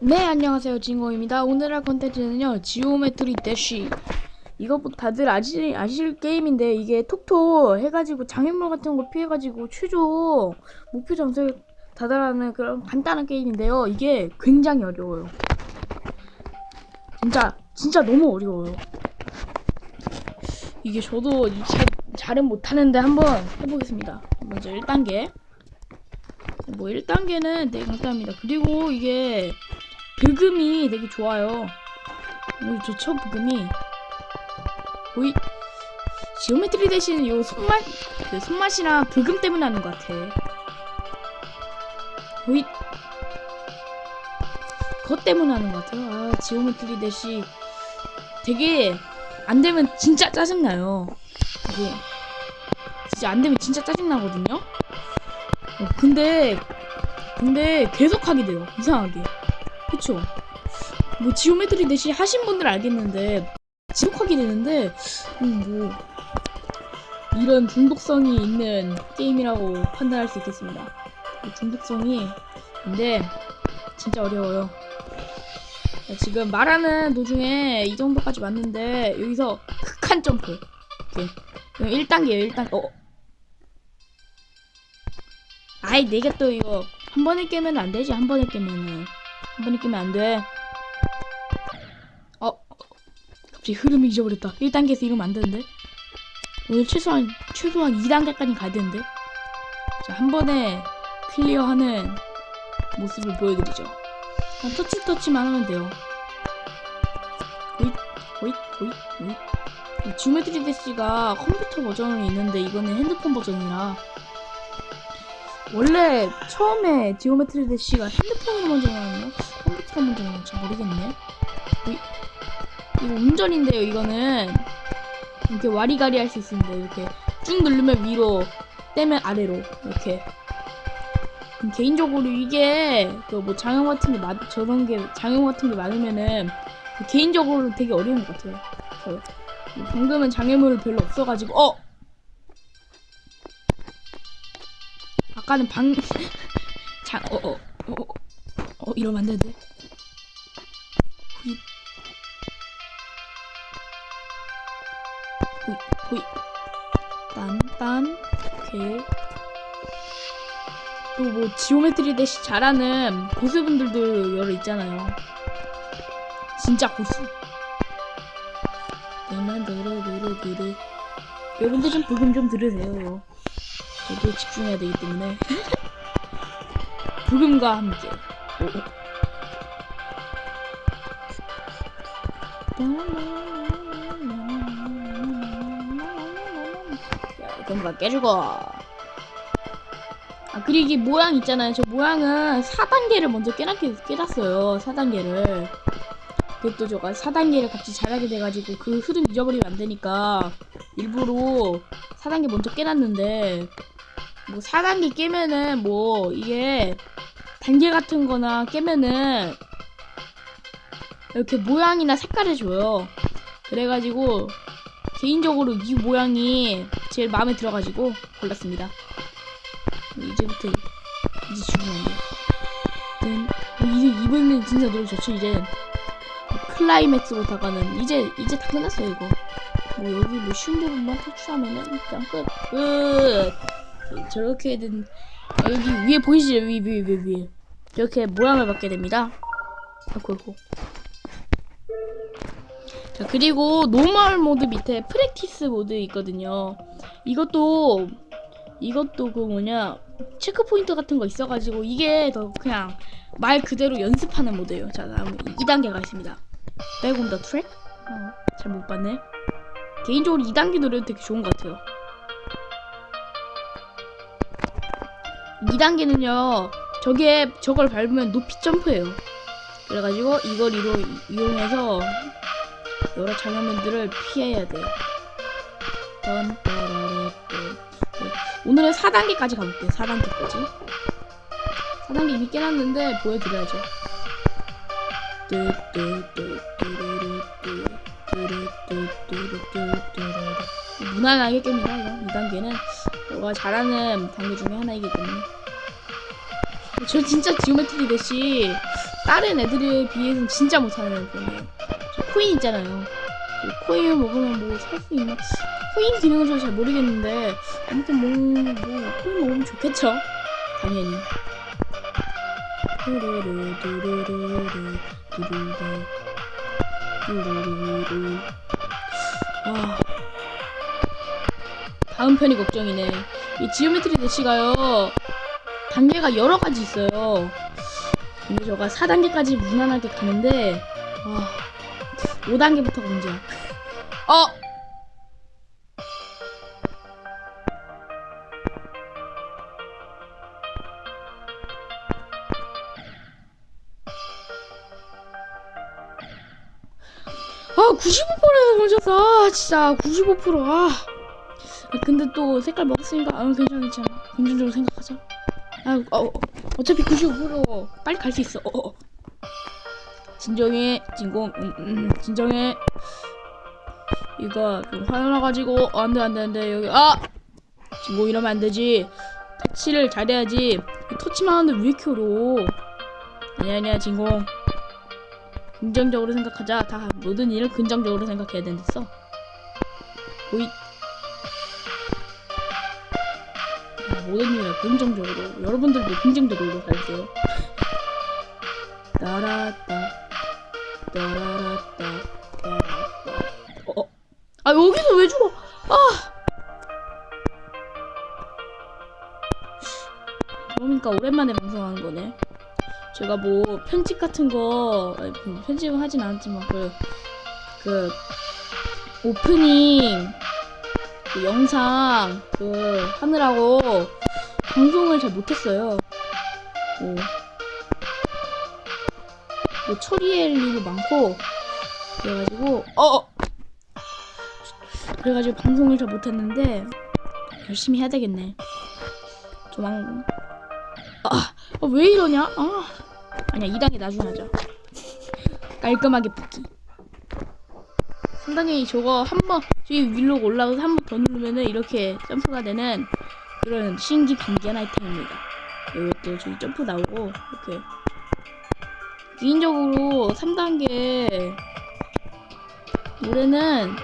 네 안녕하세요. 진공입니다. 오늘 할 컨텐츠는요 지오메트리 대쉬. 이거 뭐 다들 아시, 아실 게임인데 이게 톡톡 해가지고 장애물 같은 거 피해가지고 최종 목표 점수에 다다라는 그런 간단한 게임인데요. 이게 굉장히 어려워요. 진짜 진짜 너무 어려워요. 이게 저도 잘, 잘은 못하는데 한번 해보겠습니다. 먼저 1단계. 뭐 1단계는 되게 간단합니다. 그리고 이게 브금이 되게 좋아요. 오, 좋죠, 브금이. 오이, 지오메트리 대신 요 손맛, 그 손맛이랑 브금 때문에 하는 것 같아. 오이, 그것 때문에 하는 것 같아요. 아, 지오메트리 대시 되게 안 되면 진짜 짜증나요. 이게 진짜 안 되면 진짜 짜증나거든요. 어, 근데, 근데 계속 하게 돼요. 이상하게. 그쵸? 뭐 지오메트리 대시 하신 분들 알겠는데 지속하게 되는데 음, 뭐 이런 중독성이 있는 게임이라고 판단할 수 있겠습니다. 이 중독성이 근데 진짜 어려워요. 자, 지금 말하는 도중에 이 정도까지 왔는데 여기서 극한 점프 이렇게 1단계예요 1단계 어 아이 내가 또 이거 한 번에 깨면 안 되지 한 번에 깨면은 한 번에 끼면 안 돼. 어, 갑자기 흐름을 잊어버렸다. 1단계에서 이러면 안 되는데. 오늘 최소한, 최소한 2단계까지 가야 되는데. 자, 한 번에 클리어하는 모습을 보여드리죠. 그냥 터치 터치만 하면 돼요. 호잇, 호잇, 호잇. 이 지오메트리 대시가 컴퓨터 버전이 있는데 이거는 핸드폰 버전이라 원래 처음에 지오메트리 대시가 핸드폰으로 먼저 나왔나? 컴퓨터로 먼저 나왔는지 모르겠네. 이, 이거 운전인데요, 이거는. 이렇게 와리가리 할 수 있습니다. 이렇게 쭉 누르면 위로, 떼면 아래로. 이렇게. 음, 개인적으로 이게 그뭐 장애 같은 게 많, 저런 게 장애 같은 게 많으면은 개인적으로 되게 어려운 것 같아요. 저, 방금은 장애물 별로 없어가지고 어 아까는 방, 자, 어, 어, 어, 어, 어, 이러면 안 되는데. 후잇. 후잇, 후잇. 딴, 딴, 오케이. 또 뭐, 지오메트리 대시 잘하는 고수분들도 여러 있잖아요. 진짜 고수. 내만 들어, 들어, 들어. 여러분들 좀 부금 좀 들으세요. 저도 집중해야 되기 때문에. 부금과 함께. 이건 깨주고. 아 그리고 이게 모양 있잖아요. 저 모양은 4단계를 먼저 깨놨게, 깨놨어요. 4단계를. 그것도 저가 4단계를 같이 잘하게 돼가지고 그 흐름 잊어버리면 안 되니까 일부러 4단계 먼저 깨놨는데 뭐 4단계 깨면은 뭐 이게 단계 같은 거나 깨면은 이렇게 모양이나 색깔을 줘요. 그래가지고 개인적으로 이 모양이 제일 마음에 들어가지고 골랐습니다. 이제부터 이제 돼. 이제 이번엔 진짜 노래 좋죠 이제 클라이맥스로 다가는 이제 이제 다 끝났어요 이거. 뭐 여기 뭐 쉬운 부분만 탈출하면은 그냥 끝. 끝. 저렇게 된 아, 여기 위에 보이시죠 위 위 위 위 이렇게 모양을 받게 됩니다. 아이고 아이고. 자 그리고 노멀 모드 밑에 프랙티스 모드 있거든요. 이것도 이것도 그 뭐냐 체크 포인트 같은 거 있어가지고 이게 더 그냥 말 그대로 연습하는 모드예요. 자 다음 2단계가 있습니다. On the track? 어, 잘 못 봤네. 개인적으로 2단계 노래도 되게 좋은 것 같아요. 2단계는요, 저게, 저걸 밟으면 높이 점프해요. 그래가지고 이걸 이로, 이용해서 여러 장면들을 피해야 돼요. 오늘은 4단계까지 가볼게요, 4단계까지. 4단계 이미 깨놨는데 보여드려야죠. 무난하게 깹니다 이거 2단계는 너가 잘하는 단계 중에 하나이기 때문에 저 진짜 지오메트리 대시 다른 애들에 비해서는 진짜 못하는 편이에요. 저 코인 있잖아요. 그 코인을 먹으면 뭐 살 수 있나? 코인 기능은 저 잘 모르겠는데 아무튼 뭐, 뭐 코인 먹으면 좋겠죠. 당연히. 두루루 두루루루 두루루 두루루루 아 다음 편이 걱정이네. 이 지오메트리 대시가요 단계가 여러 가지 있어요. 근데 저가 4단계까지 무난하게 가는데 아 5단계부터가 문제야. 어! 아 95%에서 멈췄어 아, 진짜 95% 아. 아, 근데 또 색깔 먹었으니까 아 괜찮아 괜찮아 긍정적으로 생각하자. 아 어, 어, 어차피 95% 빨리 갈 수 있어. 어, 어. 진정해 진공. 음, 음, 진정해. 이거 좀 화나가지고 어, 안돼 안돼 안돼. 여기 아! 진공 이러면 안 되지. 터치를 잘해야지. 터치만 하는데 왜 이렇게 어려워? 아니야 아니야 진공. 긍정적으로 생각하자. 다 모든 일을 긍정적으로 생각해야 된댔어. 오이 일을 긍정적으로 여러분들도 긍정적으로 살세요. 따라따 따라라따 따라따. 어, 어. 아 여기서 왜 죽어? 아! 그러니까 오랜만에 방송하는 거네. 제가 뭐 편집 같은 거 편집은 하진 않았지만 그, 그 오프닝 그 영상 그 하느라고 방송을 잘 못했어요. 뭐, 뭐 처리할 일도 많고 그래가지고 어 그래가지고 방송을 잘 못했는데 열심히 해야 되겠네. 조만 아, 아, 왜 이러냐? 아. 아니야 2단계 나중에 하자 깔끔하게 붙기 3단계 저거 한 번 저기 위로 올라가서 한 번 더 누르면은 이렇게 점프가 되는 그런 신기 반기한 아이템입니다. 이것도 저기 점프 나오고 이렇게. 개인적으로 3단계 노래는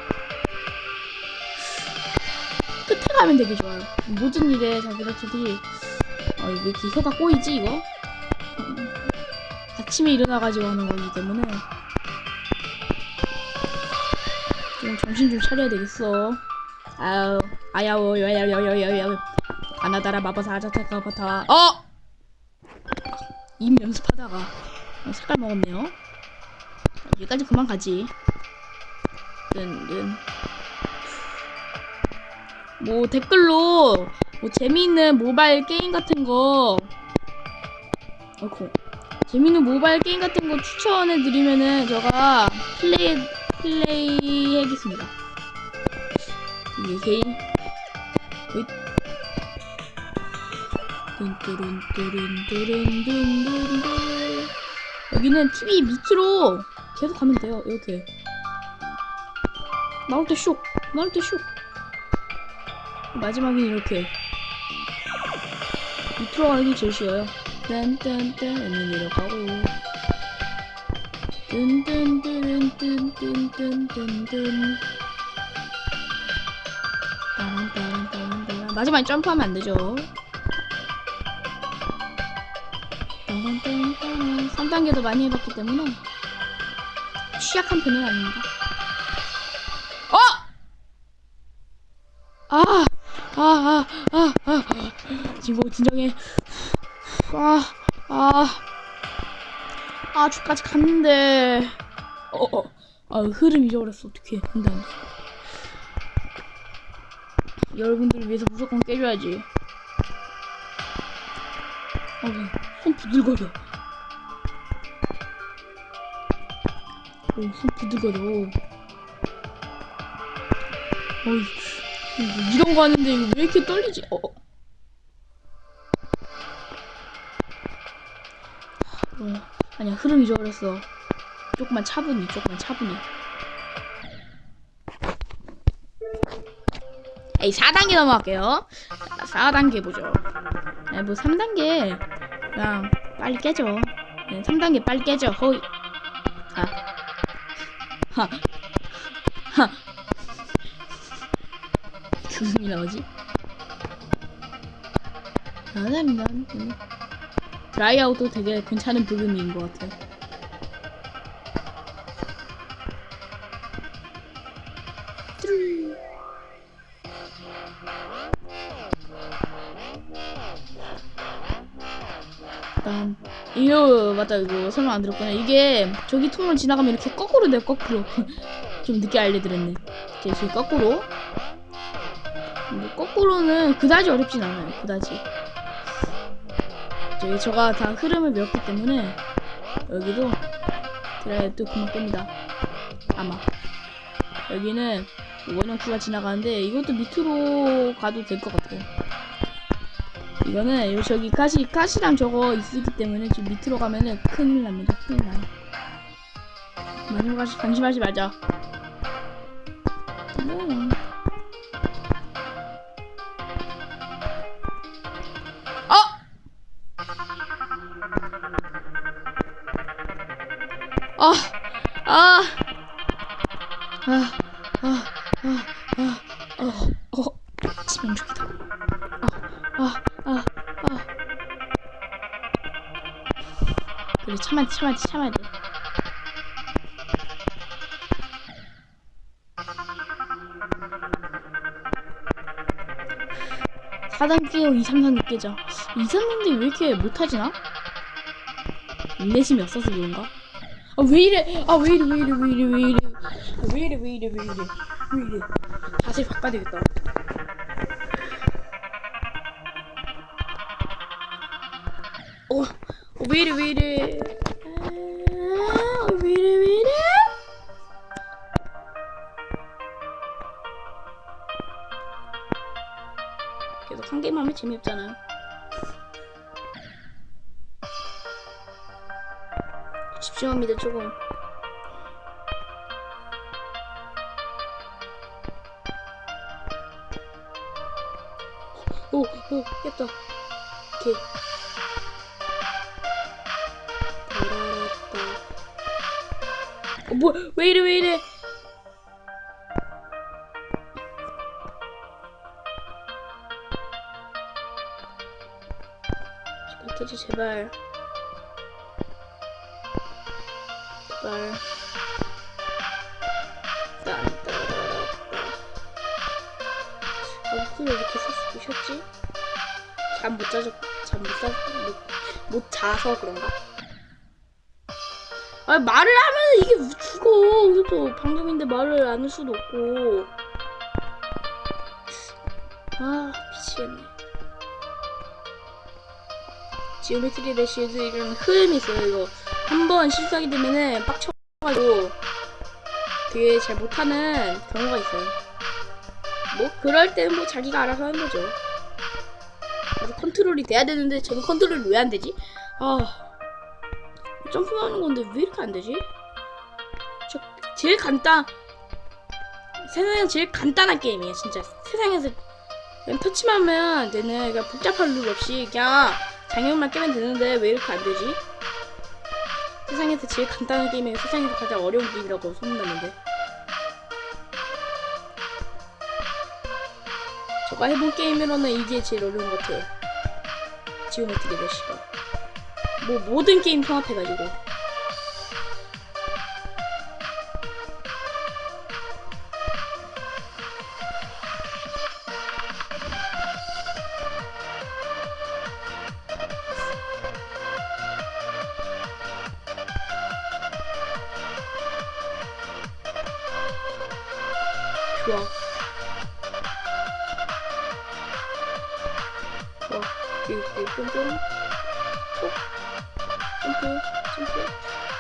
끝에 가면 되게 좋아요. 모든 일에 자기네들이 어, 왜 이렇게 혀가 꼬이지 이거? 아침에 일어나가지고 하는 거기 때문에 좀 정신 좀 차려야 되겠어. 아유, 아야오, 야야야야야야. 가나다라 마바사 아자타카 바타. 어! 입 연습하다가 어, 색깔 먹었네요. 여기까지 그만 가지. 뜬뜬. 뭐 댓글로 뭐 재미있는 모바일 게임 같은 거. 어이쿠. 재밌는 모바일 게임 같은 거 추천해 드리면은 제가 플레이 플레이 하겠습니다. 이게 게임 호잇 뚠뚜룬뚜룬뚜룬뚜룬뚜룬 여기는 TV 밑으로 계속 가면 돼요. 이렇게 나올 때 슉, 나올 때 슉. 마지막엔 이렇게 밑으로 가는 게 제일 쉬워요. 딴딴딴 언니 내려가고 마지막에 점프하면 안 되죠 따란따란따란 3단계도 많이 해봤기 때문에 취약한 편은 아닙니다 어! 아! 아, 아, 아, 아, 아. 지금 진정해. 아, 아, 아, 주 까지 갔는데. 어, 어, 아, 흐름 잊어버렸어. 어떡해. 근데. 여러분들을 위해서 무조건 깨줘야지. 아, 왜, 손 부들거려. 오, 손 부들거려. 어이, 이런 거 하는데 이거 왜 이렇게 떨리지? 어. 어. 어, 아니야 흐름 잊어버렸어 조금만 차분히 조금만 차분히 에이 4단계 넘어갈게요 4단계 보죠 네, 뭐 3단계 그냥 빨리 깨져 네, 3단계 빨리 깨져. 허이. 하. 하. 하. 무슨 소리 나오지? 감사합니다. 음. 드라이아웃도 되게 괜찮은 부금인 것 같아요. 일단 이거 맞다 이거 설명 안 들었구나. 이게 저기 통로 지나가면 이렇게 거꾸로 돼요 거꾸로. 좀 늦게 알려드렸네. 이제 저기 거꾸로. 뭐 거꾸로는 그다지 어렵진 않아요 그다지 저기 저가 다 흐름을 외웠기 때문에 여기도 드라이브 또 금방 깹니다 아마 여기는 원형쿠가 지나가는데 이것도 밑으로 가도 될 것 같아요 이거는 요 저기 가시 가시랑 저거 있기 때문에 지금 밑으로 가면은 큰일 납니다. 큰일 나요. 많이 가시 방심하지 말자. 아, 아, 어, 어, 치명적이다. 아, 아, 아. 그래 참아야 돼 참아야 돼 참아야 돼 사단 깨고 2, 3, 4는 깨져 2, 3단인데 왜 이렇게 못하지나? 인내심이 없어서 그런가? 아 왜 이래 아 왜 이래 왜 이래 왜 이래 왜 이래 아, 왜 이래 왜 이래 왜 이래 왜 이래 자세히 바꿔야 되겠다 어, 어, 왜 이래, 왜 이래. 계속 한 개만 하면 재미없잖아요. 집중합니다, 조금. 오케이. 어, 뭐, 왜 이래, 왜 이래. 스타트지, 제발. 제발. 딴, 따라라따. 아, 목소리 왜 이렇게 섰, 쉬었지? 잠못 자서, 잠못 자, 못, 못 자서 그런가? 아 말을 하면 이게 죽어. 그래도 방금인데 말을 안 할 수도 없고. 아 미치겠네. 지오메트리 대시에도 이런 흐름이 있어요. 이거 한 번 실수하게 되면은 빡쳐가지고 되게 잘 못하는 경우가 있어요. 뭐 그럴 때는 뭐 자기가 알아서 하는 거죠. 컨트롤이 돼야 되는데 저는 컨트롤이 왜 안 되지? 아. 점프하는 건데 왜 이렇게 안 되지? 저 제일 간단 세상에서 제일 간단한 게임이에요 진짜 세상에서 그냥 터치만 하면 되는 그냥 복잡한 룰 없이 그냥 장애물만 깨면 되는데 왜 이렇게 안 되지? 세상에서 제일 간단한 게임이에요 세상에서 가장 어려운 게임이라고 소문났는데 제가 해본 게임으로는 이게 제일 어려운 것 같아요 지오메트리 대시가 뭐 모든 게임 통합해가지고. 좋아 좋아 이렇게 뿅뿅 톡 점프 점프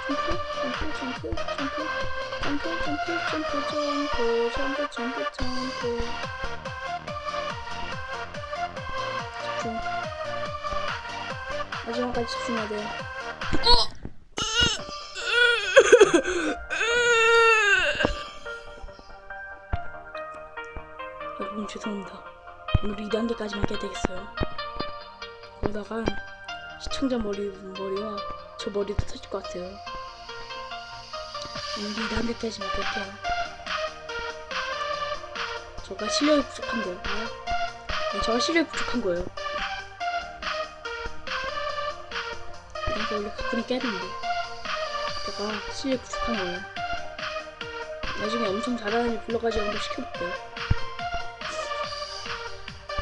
점프 점프 점프 점프 점프 점프 점프 점프 점프 점프 점프 집중 마지막까지 집중해야 돼요 여 그러다가 시청자 머리, 머리와 저 머리도 터질 것 같아요. 용기도 한대 때리지 못했죠. 저가 실력이 부족한데요. 네, 저가 실력이 부족한 거예요. 이거 원래 가끔이 깨야 되는데. 제가 실력이 부족한 거예요. 나중에 엄청 잘하는 애 불러가지고 한번 시켜볼게요.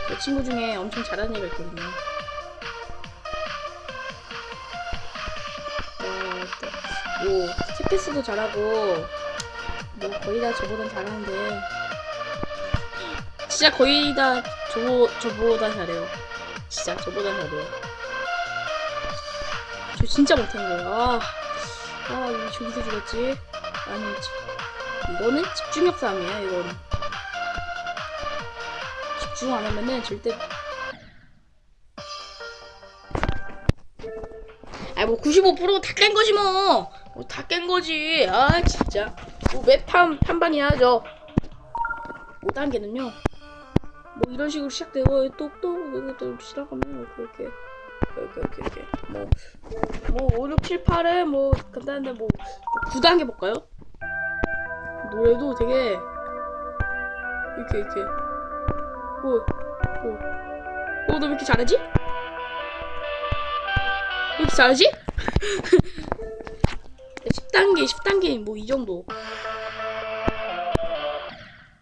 제 친구 중에 엄청 잘하는 애가 있거든요. 뭐, 스피스도 잘하고, 뭐, 거의 다 저보단 잘하는데, 진짜 거의 다 저, 저보다 잘해요. 진짜 저보다 잘해요. 저 진짜 못하는 거예요. 아, 아, 왜 저기서 죽었지? 아니, 집, 이거는 집중력 싸움이에요, 이거는. 집중 안 하면은 절대. 아, 뭐 95%다 깬 거지 뭐. 뭐 다깬 거지. 아, 진짜. 뭐 맵 판, 판반이야, 저. 5단계는요. 뭐 이런 식으로 시작되고 여기 또 시작하면 그렇게 이렇게 이렇게 이렇게 뭐뭐 5, 6, 7, 8은 뭐 간단한데 뭐 9단계 볼까요? 노래도 되게 이렇게 이렇게 오오오너 왜 이렇게 잘하지? 왜 이렇게 잘하지? 10단계 10단계 뭐 이 정도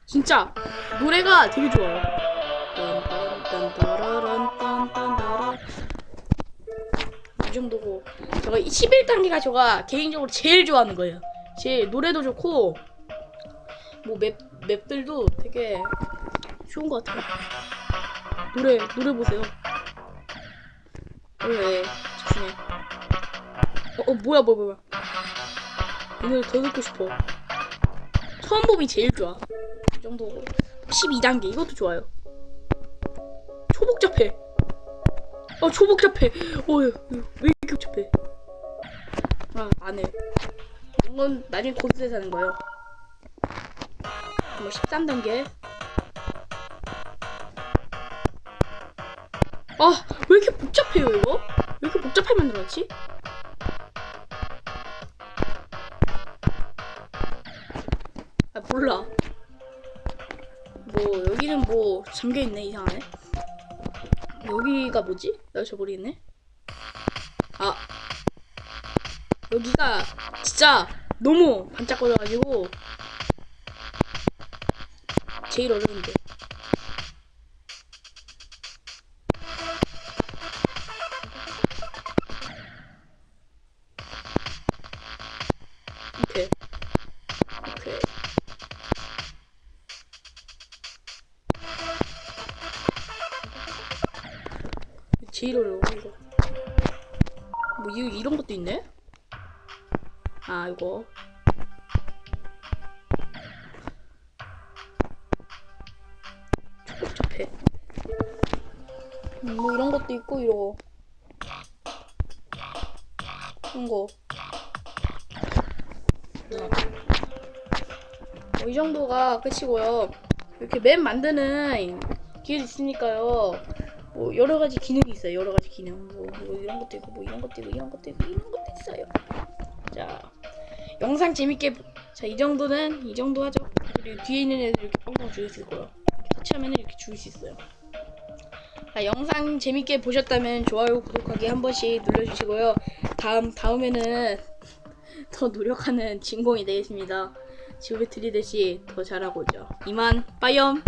진짜 노래가 되게 좋아요. 이 정도고 제가 11단계가 제가 개인적으로 제일 좋아하는 거예요. 제일 노래도 좋고 뭐 맵 맵들도 되게 좋은 것 같아요. 노래 노래 보세요. 왜 집중해. 어, 어 뭐야 뭐야 뭐야. 이 노래 더 듣고 싶어. 처음 봄이 제일 좋아. 이 정도고 12단계. 이것도 좋아요. 초복잡해. 아 초복잡해. 어왜 이렇게 복잡해? 아 안해. 이건 나중에 고스에 사는 거예요. 뭐 13단계. 아왜 이렇게 복잡해요 이거? 왜 이렇게 복잡하게 만들었지 여기는 뭐 잠겨 있네 이상하네. 여기가 뭐지? 나 저버리겠네. 아 여기가 진짜 너무 반짝거려가지고 제일 어려운데. 제일 어려워 이거. 뭐 이, 이런 것도 있네? 아 이거. 복잡해. 음, 뭐 이런 것도 있고 이거. 이런 거. 뭐, 이 정도가 끝이고요. 이렇게 맵 만드는 기회 있으니까요 뭐 여러 가지 기능이 있어요. 여러 가지 기능. 뭐, 뭐 이런 것도 있고 뭐 이런 것도 있고 이런 것도 있고 이런 것도 있어요. 자, 영상 재밌게 자, 이 정도는 이 정도 하죠. 그리고 뒤에 있는 애들 이렇게 뻥뻥 죽일 수 있고요. 터치하면 이렇게 죽일 수 있어요. 자, 영상 재밌게 보셨다면 좋아요, 구독하기 한 번씩 눌러주시고요. 다음 다음에는 더 노력하는 진공이 되겠습니다. 지오베트리 대시 더 잘하고 오죠. 이만 빠이엄.